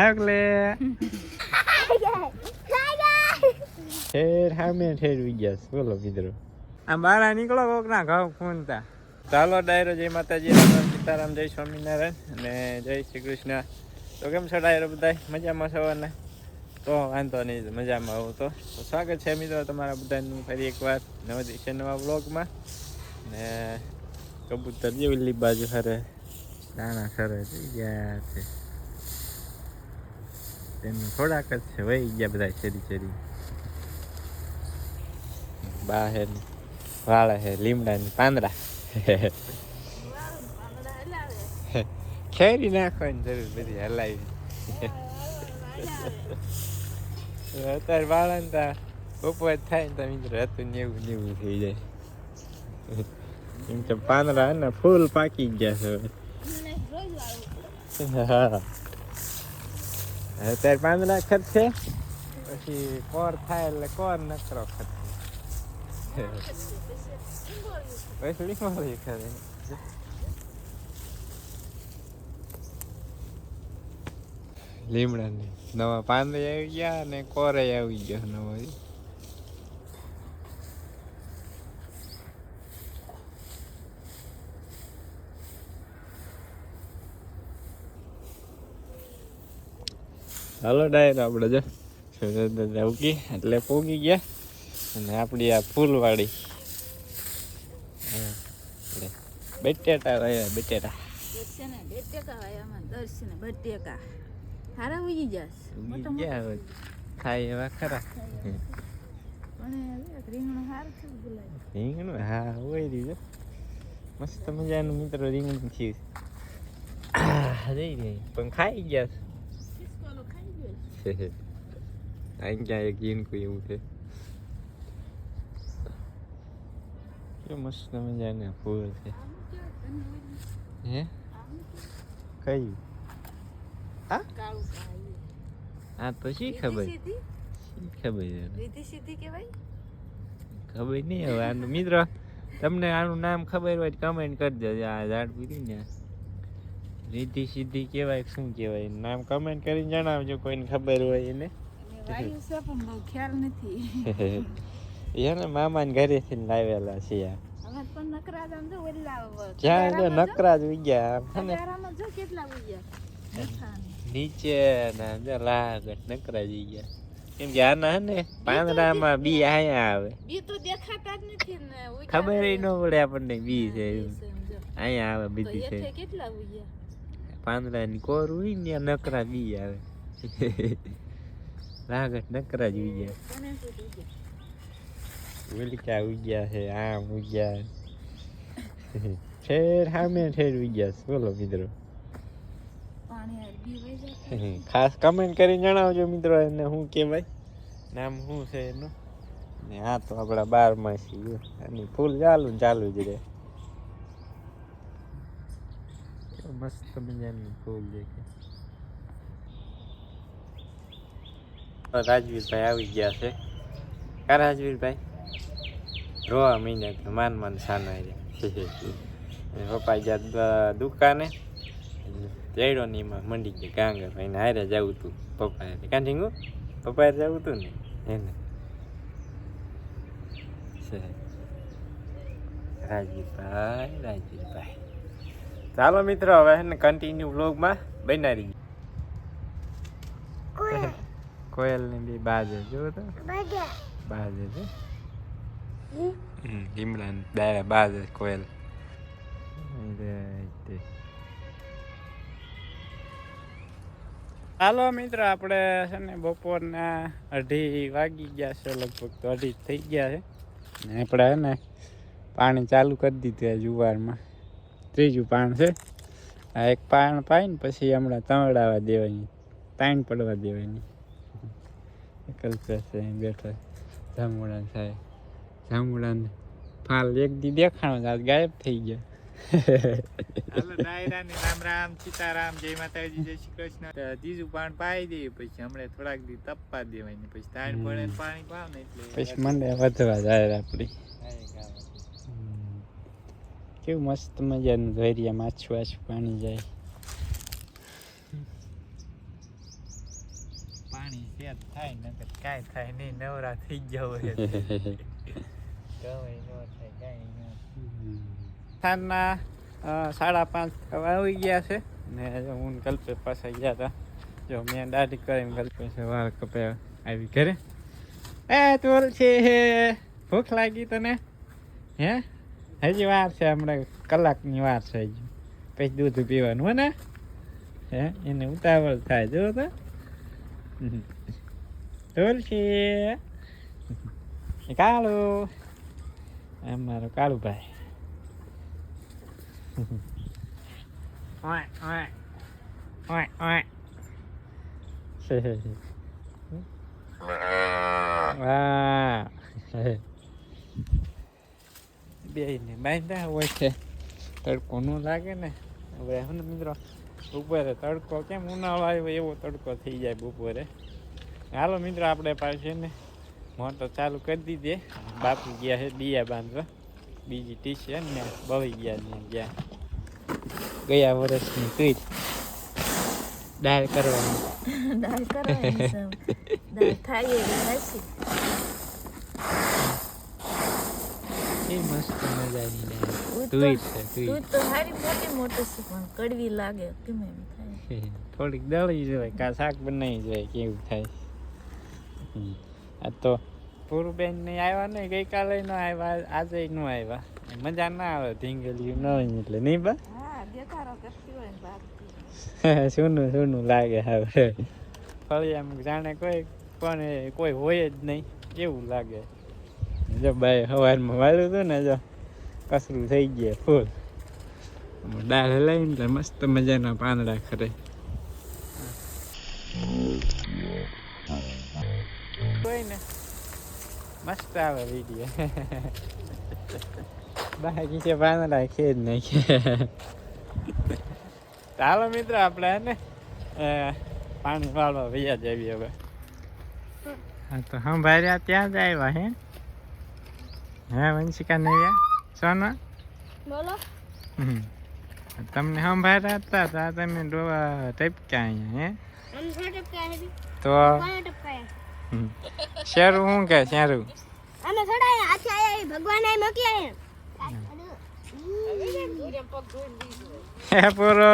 ઠાકલે. ઠેર સામે ઠેરવી ગયા. બોલો મિત્રો. આ બારા નીકળો કોક ના ઘઉં ખૂનતા. ચાલો ડાયરો જય માતાજી. રામ રામ સીતારામ જય સ્વામિનારાયણ અને જય શ્રી કૃષ્ણ. તો કેમ છો ડાયરો બધા મજામાં છો ને તો વાંધો નહીં મજામાં આવું તો. તો સ્વાગત છે મિત્રો તમારા બધાનું ફરી એકવાર નવા દિવસે નવા બ્લોગમાં ને કબૂતર જેવી બાજુ હરે. દાણા સરે થઈ ગયા છે. તેનું થોડાક જ છે વહી ગયા બધા ચેરી ચેરી. બા હે ને વાળા હે લીમડાની પાંદડા. ખેરી નાખવાની જરૂર બધી હલાવી. અત્યારે વાળા ને તા બપોર થાય ને તો મિત્રો હતું નેવું નેવું થઈ જાય. એમ તો પાંદડા ને ફૂલ પાકી ગયા છે હવે. હા. અત્યારે પાંદડા ખર્ચે પછી કોર થાય એટલે કોર નકરો ખર્ચે પછી ખરે લીમડાની નવા પાંદડા આવી ગયા અને કોરે આવી ગયો નવો હાલો ડાયર આપણે જો ઉગી એટલે પૂગી ગયા. અને આપણી આ ફૂલવાળી. બટેટા રહ્યા બટેટા. ખાય એવા ખરા. રીંગણું હા હોય રીજો મસ્ત મજાનું મિત્રો રીંગણું થયું જઈ રહી પણ ખાઈ ગયા ખિસકોલો ખાઈ ગયો છે અહીં ક્યાં એક ઈનકું એવું છે કે મસ્ત મજાના ફૂલ છે હે કયું કાળું આ તો શી ખબર શી ખબર? રીધી સીધી કહેવાય ખબર નહીં હવે આનું મિત્રો તમને આનું નામ ખબર હોય કમેન્ટ કરી દેજો આ ઝાડ પૂરી ને રીધી સીધી કહેવાય કે શું કહેવાય? નામ કમેન્ટ કરીને જણાવજો કોઈને ખબર હોય એને. ખ્યાલ નથી. એને મામાને ઘરેથી લાવેલા છે આ. જ્યાં નકરા જ? ઉગ્યા નીચે ના જો નકરા જ ઉગ્યા કેમ કે આના ને પાંદડામાં બી આયા આવે. બી તો દેખાતા જ નથી ને ખબર ન પડે આપણને બી છે. અહીંયા આવે બીજી છે કેટલા ઉગ્યા પાંદડાની કોર હોય ને નકરા બી આવે. લાગત નકરા જ ઉગ્યા ઉલકા ઉગ્યા છે આમ ઉગ્યા ઠેર સામે ઠેર ઉગ્યા બોલો મિત્રો. ખાસ કમેન્ટ કરીને જણાવજો મિત્રો એને શું કહેવાય. નામ શું છે એનું? ને આ તો આપણા બાર માસી અને ફૂલ ચાલુ ને ચાલુ જ રહે. મસ્ત મજાનું ફૂલ દેખે રાજવીરભાઈ આવી ગયા છે કા રાજવીરભાઈ રોવા મહિના તો માન માન સાનો રહ્યા પપ્પા ગયા દ- દુકાને જઈડો ને એમાં મંડી ગયા ગાંગર ભાઈને હારે જવું તું પપ્પા કાં ઢીંગુ પપ્પા જવું તું ને એને છે રાજવીરભાઈ રાજવીરભાઈ ચાલો મિત્રો હવે ને કન્ટિન્યુ વ્લોગમાં બનાવી કોયલ. ની બી બાજે જો તો. બાજે. છે. હમ લીમડા બાજે કોયલ. હાલો મિત્રો આપણે છે ને બપોરના અઢી વાગી ગયા છે લગભગ તો અઢી થઈ ગયા છે. ને આપણે છે ને પાણી ચાલુ કરી દીધું જુવારમાં ત્રીજું પાણ છે. આ એક પાણ પાઈને પછી હમણાં તમડાવા દેવાની. તાણ પડવા દેવાની. કલ્પેશ છે બેઠો. જામુડા થાય. જામુડાને ફાલ એક દી દેખાણો આજ ગાયબ થઈ ગયા. રામ રામ સીતારામ જય માતાજી જય શ્રી કૃષ્ણ. ત્રીજું પાણી પાઈ દઈએ પછી હમણાં થોડાક દી તપવા દેવાની. પછી તાણ પડે પાણી પાવ ને એટલે પછી મંડે વધવા જાય આપણી કેવું મસ્ત મજાનું ધોરિયા માછું આછું પાણી જાય પાણી થાય નકર કાંઈ થાય નહીં નવરા થઈ ગયા હોય સાંજના સાડા પાંચ આવી ગયા છે ને હું કલ્પે પાછા ગયા હતા જો મેં દાઢી કરીને કલ્પે છે વાળ કપે આવી ઘરે એ તોલ છે ભૂખ લાગી તને હે હજી વાર છે હમણાં કલાકની વાર છે હજી. પછી દૂધ પીવાનું હો ને? હે એને ઉતાવળ થાય જો તો. તુલસી. કાળુ. એમ મારો કાળુભાઈ ઓય ઓય ઓય ઓય વાહ. બે ને બાંધ્યા હોય છે. તડકો ન લાગે ને. હવે હું મિત્રો, બપોરે તડકો કેમ ઉનાળો આવ્યો એવો તડકો થઈ જાય બપોરે. હાલો મિત્રો, આપણે પાછી ને, મોટર ચાલુ કરી દીધી. બાપુ ગયા છે દિયા બાંધવા. બીજી ટી છે ને, બળી ગયા ને ગયા. ગયા વર્ષની કઈ દાળ કરવાની. દાળ કરવાની દાળ થાય એવી હશે એ મસ્ત મજાની તુઈ છે તુઈ દૂધ તો હારી મોટી મોટી છે પણ કડવી લાગે કેમ એમ થાય. થોડીક દળી જાય કા શાક બનાવી જાય કેવું થાય. આ તો પૂરુબેન ને આવ્યા ને ગઈકાલે ન આવ્યા આજે ન આવ્યા મજા ના આવે ધીંગલિયું ન હોય એટલે નહીં બા? સોનું સોનું લાગે હવે. ફળી એમ જાણે કોઈ પણ કોઈ હોય જ નહીં એવું લાગે. જો બાઈ સવારમાં વાળું હતું ને જો, કસરું થઈ ગયા ફૂલ. દાળ લઈને એટલે મસ્ત મજાના પાંદડા ખરે. કોઈ ને, મસ્ત આવે વીડિયો બાકી છે પાંદડા ખેડ નાખે ચાલો મિત્ર આપણે ને પાણી વાળવા વૈયા જઈએ હવે. હા, તો સંભાળ્યા ત્યાં જ આવ્યા હે. હે વંશિકા નૈયા સોના? બોલો. હમ. તમને સંભાળ્યા હતા તા તા તમે ડોવા ટપક્યા અહીંયા હે? તો હમ. શેરું શું કે શેરું અમે થોડા આથી આયા ભગવાન એ મોકલ્યા હે પૂરો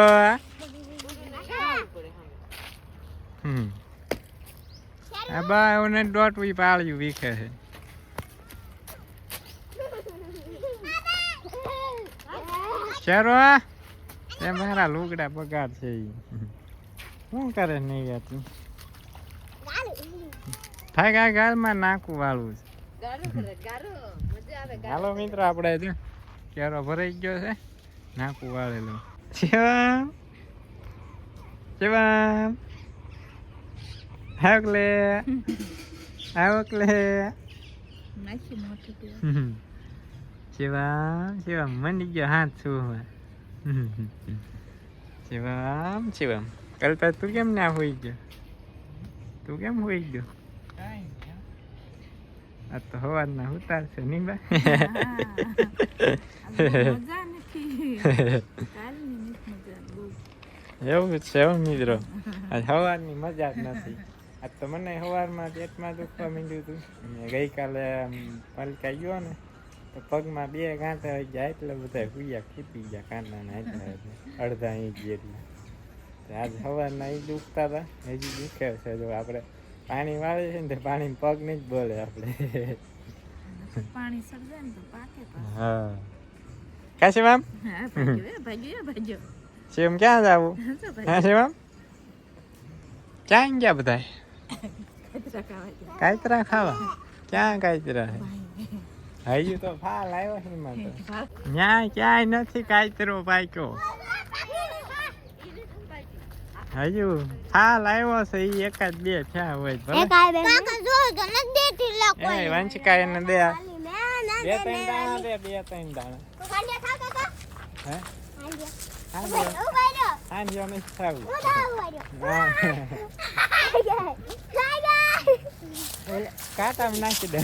હમ. આ બા એને દોટવી પાળ્યું વીખે છે. શેરો એ મારા લુગડા બગાડ છે. શું કરે નહીં યાર તું કા ગાળમાં નાખું વાળું છે. હાલો મિત્રો આપણે કેરો ભરાઈ ગયો છે. નાખું વાળેલું. શિવમ! શિવમ! હાવકલે હાવકલે નાખી મોટી. શિવમ શિવમ મંડી ગયો હાથ છું શિવમ શિવમ કલ્પા તું કેમ ના હોઈ ગયો તું કેમ હોઈ ગયો આ તો હવારના નહીં બા મજા નથી કાલની નથી મજા બહુ એવું છે એવું મિત્રો આજ સવારની મજા જ નથી આજ તો મને સવારમાં પેટમાં દુખવા માંડ્યું હતું ગઈકાલે આમ પલકા ગયો ને પગમાં બે ગાંઠા આવી ગયા એટલે બધા હુયા ખીપી ગયા કાંડાના એટલા એટલે અડધા ઇંચ જેટલા આજ સવારના એ દુખતા હતા હજી દુખે છે જો આપણે પાણી વાળે છે ને તો પાણી પગ નહીં જ બોલે આપણે. પાણી સર્જાય ને તો પાકે હા. કાશી મેમ? હા ભાગ્યો ભાગ્યો ભાગ્યો. શિવમ ક્યાં જાવું હા શિવમ? ક્યાં ગયા બધા ગયા. કાયતરા ખાવા? ક્યાં કાયતરા હજુ તો ફાલ આવ્યો છે એમાં તો. ન્યા ક્યાંય નથી કાયતરો પાક્યો હજુ ફાલ આવ્યો છે ઈ એકાદ બે થયા હોય તો ભલે. એ વંશિકા એને દે. બે ત્રણ દાણા દે બે ત્રણ દાણા. હે? હાંજો હાંજો નથી થવું. હા. ઓલે કાંટામાં નાખી દે.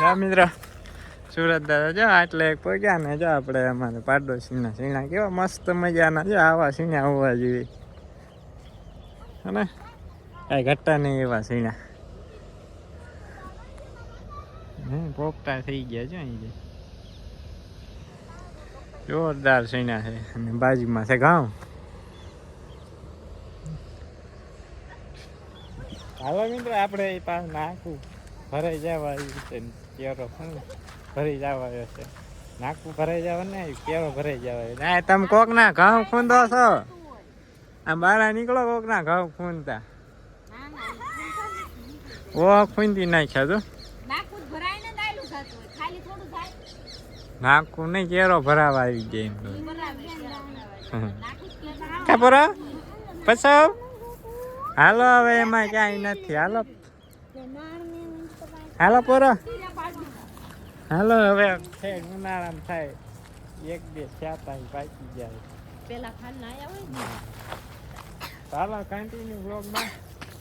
હા મિત્રો. સુરત દાદા, જો આટલે એક પગ્યા ને જો આપણે અમારે પાડોશીના સીણા કેવા મસ્ત મજાના, જો આવા સીણા હોવા જોઈએ અને કાંઈ ઘટતા નહીં એવા સીણા. હમ પોપટા થઈ ગયા છે અહીં જોરદાર સીણા છે અને બાજુમાં છે ગામ હાલો મિત્રો, આપણે એ પાસ નાખું. ભરાઈ જવા આવ્યું છે કેરો પણ ભરી જવા આવ્યો છે. નાખું ભરાઈ જવા ને કેરો ભરાઈ જવા આવ્યો ના તમે કોક ના ઘઉં ખૂંદો છો? આમ બહાર નીકળો કોક ના ઘઉં ખૂંદતા. ઓ ખૂંદી નાખ્યા તો નાખું નહીં કેરો ભરાવા આવી ગયા એમ તો. ખબર પછી હાલો હવે એમાં ક્યાંય નથી. હાલો. હાલો પોરો. હાલો હવે ઉનાળામાં થાય. એક બે છાતા પાકી જાય. પેલા ખાન ના આવ્યા હોય ને? ચાલો કન્ટિન્યુ બ્લોગમાં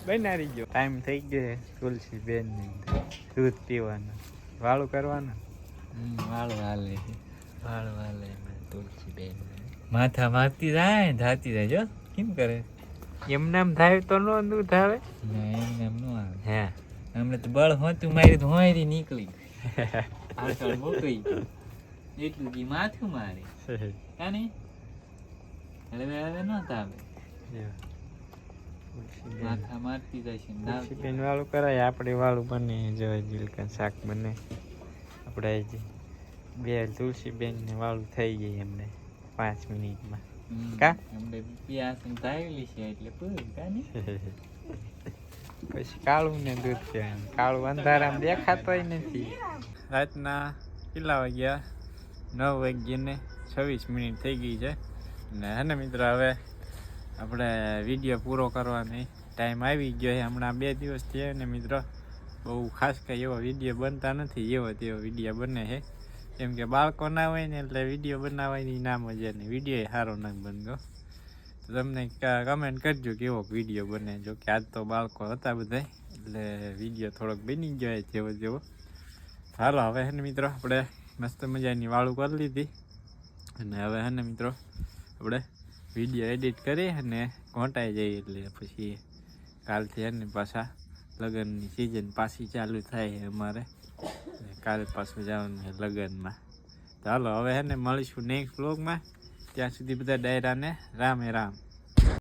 બનાવી ગયો ટાઈમ થઈ ગયો તુલસી બેન દૂધ પીવાનું. વાળું કરવાનું? વાળું હાલે વાળું હાલે તુલસી બેન માથા મારતી જાય ધાતી જાય જો કેમ કરે? એમને એમ થાય તો નો દૂધ આવે? ના એમને એમ નો આવે. હે. હમણાં તો બળ હોતું મારી તો હોયરી નીકળી. આગળ મોકલી એટલું કી માથું મારે. કાની? હવે હવે ન તાવે. માથા મારતી જાય છે ને તુલસી ધાવતી. બેન વાળું કરાય આપણે વાળું બને જો જીલકા શાક બને. આપણે બે તુલસી બેન ને વાળું થઈ ગઈ એમને પાંચ મિનિટમાં. કા? હમણાં પિયાસન તાવેલી છે એટલે પૂરું કાની? પછી કાળું ને દૂધ છે કાળું અંધારામાં દેખાતોય નથી. રાતના કેટલા વાગ્યા? નવ વાગ્યાને છવ્વીસ મિનિટ થઈ ગઈ છે. ને હે ને મિત્ર, હવે આપણે વીડિયો પૂરો કરવાની ટાઈમ આવી ગયો છે. હમણાં બે દિવસ થયા ને મિત્ર, બહુ ખાસ કંઈ એવો વીડિયો બનતા નથી, એવો તેવો વીડિયો બને છે. કેમ કે બાળકો ના હોય ને એટલે વીડિયો બનાવવાની ના મજા નહીં વીડિયો સારો ના બનતો. તો તમને કમેન્ટ કરજો કેવો વીડિયો બને. જો કે આજ તો બાળકો હતા બધા એટલે વીડિયો થોડોક બની ગયો જેવો જેવો. હાલો, હવે હે ને મિત્રો, આપણે મસ્ત મજાની વાળું કરી લીધી. અને હવે હે ને મિત્રો, આપણે વીડિયો એડિટ કરી અને ઘોંટાઈ જઈએ એટલે પછી કાલથી હે ને પાછા લગ્નની સિઝન પાછી ચાલુ થાય અમારે. કાલે પાછું જવાનું છે લગ્નમાં. ચાલો હવે હે ને મળીશું નેક્સ્ટ વ્લોગમાં ત્યાં સુધી બધા ડાયરાને રામે રામ.